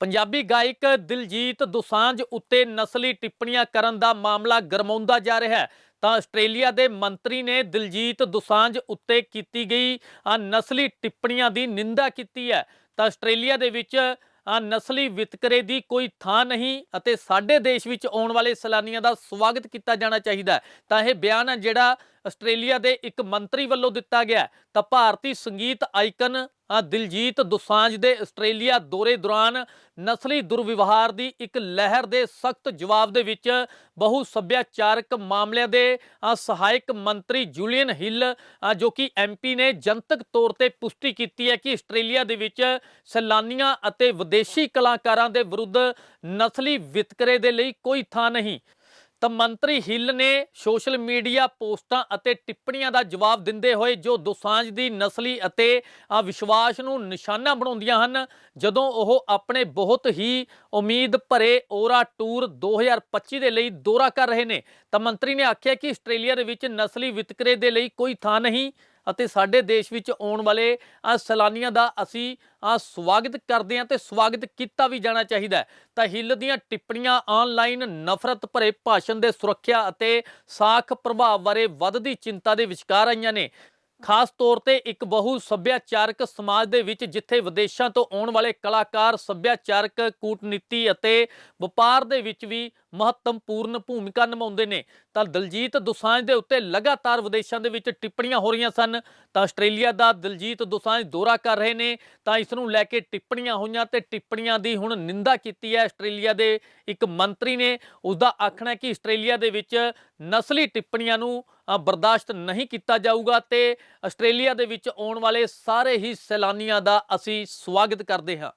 ਪੰਜਾਬੀ ਗਾਇਕ ਦਿਲਜੀਤ ਦੋਸਾਂਝ ਉੱਤੇ ਨਸਲੀ ਟਿੱਪਣੀਆਂ ਕਰਨ ਦਾ ਮਾਮਲਾ ਗਰਮਾਉਂਦਾ ਜਾ ਰਿਹਾ ਹੈ। ਤਾਂ ਆਸਟ੍ਰੇਲੀਆ ਦੇ ਮੰਤਰੀ ਨੇ ਦਿਲਜੀਤ ਦੋਸਾਂਝ ਉੱਤੇ ਕੀਤੀ ਗਈ ਨਸਲੀ ਟਿੱਪਣੀਆਂ ਦੀ ਨਿੰਦਾ ਕੀਤੀ ਹੈ। ਤਾਂ ਆਸਟ੍ਰੇਲੀਆ ਦੇ ਵਿੱਚ ਨਸਲੀ ਵਿਤਕਰੇ ਦੀ ਕੋਈ ਥਾਂ ਨਹੀਂ ਅਤੇ ਸਾਡੇ ਦੇਸ਼ ਵਿੱਚ ਆਉਣ ਵਾਲੇ ਸੈਲਾਨੀਆਂ ਦਾ ਸਵਾਗਤ ਕੀਤਾ ਜਾਣਾ ਚਾਹੀਦਾ ਤਾਂ ਇਹ ਬਿਆਨ ਹੈ ਜਿਹੜਾ ਆਸਟ੍ਰੇਲੀਆ ਦੇ ਇੱਕ ਮੰਤਰੀ ਵੱਲੋਂ ਦਿੱਤਾ ਗਿਆ ਤਾਂ ਭਾਰਤੀ ਸੰਗੀਤ ਆਈਕਨ ਦਿਲਜੀਤ ਦੋਸਾਂਝ ਦੇ ਆਸਟ੍ਰੇਲੀਆ ਦੌਰੇ ਦੌਰਾਨ ਨਸਲੀ ਦੁਰਵਿਵਹਾਰ ਦੀ ਇੱਕ ਲਹਿਰ ਦੇ ਸਖਤ ਜਵਾਬ ਦੇ ਵਿੱਚ ਬਹੁ ਸੱਭਿਆਚਾਰਕ ਮਾਮਲਿਆਂ ਦੇ ਸਹਾਇਕ ਮੰਤਰੀ ਜੂਲੀਅਨ ਹਿੱਲ ਜੋ ਕਿ ਐਮਪੀ ਨੇ ਜਨਤਕ ਤੌਰ ਤੇ ਪੁਸ਼ਟੀ ਕੀਤੀ ਹੈ ਕਿ ਆਸਟ੍ਰੇਲੀਆ ਦੇ ਵਿੱਚ ਸੈਲਾਨੀਆਂ ਅਤੇ ਵਿਦੇਸ਼ੀ ਕਲਾਕਾਰਾਂ ਦੇ ਵਿਰੁੱਧ ਨਸਲੀ ਵਿਤਕਰੇ ਦੇ ਲਈ ਕੋਈ ਥਾਂ ਨਹੀਂ। ਤਾਂ ਮੰਤਰੀ ਹਿੱਲ ਨੇ ਸੋਸ਼ਲ ਮੀਡੀਆ ਪੋਸਟਾਂ ਅਤੇ ਟਿੱਪਣੀਆਂ ਦਾ ਜਵਾਬ ਦਿੰਦੇ ਹੋਏ ਜੋ ਦੋਸਾਂਝ ਦੀ ਨਸਲੀ ਅਤੇ ਆ ਵਿਸ਼ਵਾਸ ਨੂੰ ਨਿਸ਼ਾਨਾ ਬਣਾਉਂਦੀਆਂ ਹਨ, ਜਦੋਂ ਉਹ ਆਪਣੇ ਬਹੁਤ ਹੀ ਉਮੀਦ ਭਰੇ ਔਰਾ ਟੂਰ 2025 ਦੇ ਲਈ ਦੌਰਾ ਕਰ ਰਹੇ ਨੇ, ਤਾਂ ਮੰਤਰੀ ਨੇ ਆਖਿਆ ਕਿ ਆਸਟ੍ਰੇਲੀਆ ਦੇ ਵਿੱਚ ਨਸਲੀ ਵਿਤਕਰੇ ਦੇ ਲਈ ਕੋਈ ਥਾਂ ਨਹੀਂ। ਅਤੇ ਸਾਡੇ ਦੇਸ਼ ਵਿੱਚ ਆਉਣ ਵਾਲੇ ਸੈਲਾਨੀਆਂ ਦਾ ਅਸੀਂ ਸਵਾਗਤ ਕਰਦੇ ਹਾਂ ਤੇ ਸਵਾਗਤ ਕੀਤਾ ਵੀ ਜਾਣਾ ਚਾਹੀਦਾ ਤਾਂ ਹਿੱਲ ਦੀਆਂ ਟਿੱਪਣੀਆਂ ਆਨਲਾਈਨ ਨਫ਼ਰਤ ਭਰੇ ਭਾਸ਼ਣ ਦੇ ਸੁਰੱਖਿਆ ਅਤੇ ਸਾਖ ਪ੍ਰਭਾਵ ਬਾਰੇ ਵੱਧਦੀ ਚਿੰਤਾ ਦੇ ਵਿਚਕਾਰ ਆਈਆਂ ਨੇ। ਖਾਸ ਤੌਰ ਤੇ ਇੱਕ ਬਹੁ ਸੱਭਿਆਚਾਰਕ ਸਮਾਜ ਦੇ ਵਿੱਚ ਜਿੱਥੇ ਵਿਦੇਸ਼ਾਂ ਤੋਂ ਆਉਣ ਵਾਲੇ ਕਲਾਕਾਰ, ਸੱਭਿਆਚਾਰਕ ਕੂਟਨੀਤੀ ਅਤੇ ਵਪਾਰ ਦੇ ਵਿੱਚ ਵੀ ਮਹੱਤਵਪੂਰਨ ਭੂਮਿਕਾ ਨਿਭਾਉਂਦੇ ਨੇ। ਤਾਂ ਦਲਜੀਤ ਦੋਸਾਂਝ ਦੇ ਉੱਤੇ ਲਗਾਤਾਰ ਵਿਦੇਸ਼ਾਂ ਦੇ ਵਿੱਚ ਟਿੱਪਣੀਆਂ ਹੋ ਰਹੀਆਂ ਸਨ। ਤਾਂ ਆਸਟ੍ਰੇਲੀਆ ਦਾ ਦਲਜੀਤ ਦੋਸਾਂਝ ਦੌਰਾ ਕਰ ਰਹੇ ਨੇ। ਤਾਂ ਇਸ ਨੂੰ ਲੈ ਕੇ ਟਿੱਪਣੀਆਂ ਹੋਈਆਂ ਤੇ ਟਿੱਪਣੀਆਂ ਦੀ ਹੁਣ ਨਿੰਦਾ ਕੀਤੀ ਹੈ ਆਸਟ੍ਰੇਲੀਆ ਦੇ ਇੱਕ ਮੰਤਰੀ ਨੇ। ਉਸ ਦਾ ਆਖਣਾ ਹੈ ਕਿ ਆਸਟ੍ਰੇਲੀਆ ਦੇ ਵਿੱਚ ਨਸਲੀ ਟਿੱਪਣੀਆਂ ਨੂੰ ਬਰਦਾਸ਼ਤ ਨਹੀਂ ਕੀਤਾ ਜਾਊਗਾ ਤੇ ਆਸਟ੍ਰੇਲੀਆ ਦੇ ਵਿੱਚ ਆਉਣ ਵਾਲੇ ਸਾਰੇ ਹੀ ਸੈਲਾਨੀਆਂ ਦਾ ਅਸੀਂ ਸਵਾਗਤ ਕਰਦੇ ਹਾਂ।